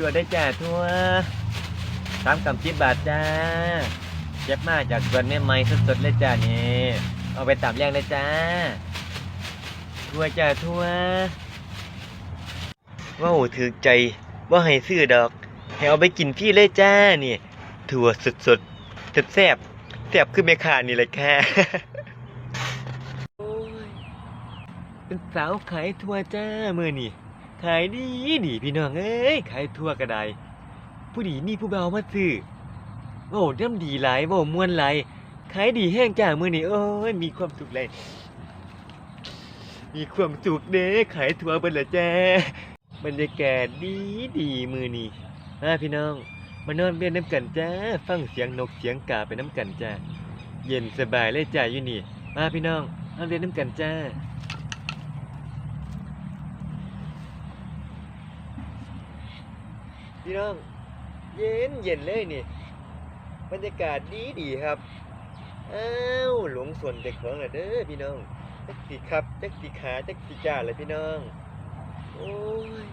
ตัวได้จ้าทั่วสามกำจิบบาทจ้าเจ็บมากจากสวนแม่ไม้สดๆเลยจ้านี่เอาไปตามแรงเลยจ้า ทั่วจ้าทั่วว้าวถือใจว่าให้ซื้อดอกให้เอาไปกินพี่เลยจ้านี่ถั่วสดๆแซ่บแซ่บคือแม่ค้านี่แหละค่เป็นสาวขายถั่วจ้ามือนี่ ขายดีดีพี่น้องเอ้ยขายถั่วก็ไดผู้ดีมีผู้เบามาซื้อโอ้ย่ำดีหลายโอ้ม่วนหลายขายดีแห้งจ้ามือนี่โอ้ยมีความสุขเลยมีความสุขเด้ขายถั่วเบิ่นละจ้บรรยากาศดีดีมือนี่มาพี่น้องมานอนเบียนน้ำกันจ้าฟังเสียงนกเสียงกาไปน้ำกันจ้าเย็นสบายเลยจ้าอยู่นี่มาพี่น้องนอนเบียนน้ำกันจ้า พี่น้อง เย็นเย็นเลยนี่ บรรยากาศดีดีครับ อ้าวหลงส่วนเด็กของเหรอเด้อพี่น้องจักสีครับจักสีขาจักสีจ้าเลยพี่น้อง โอ้ย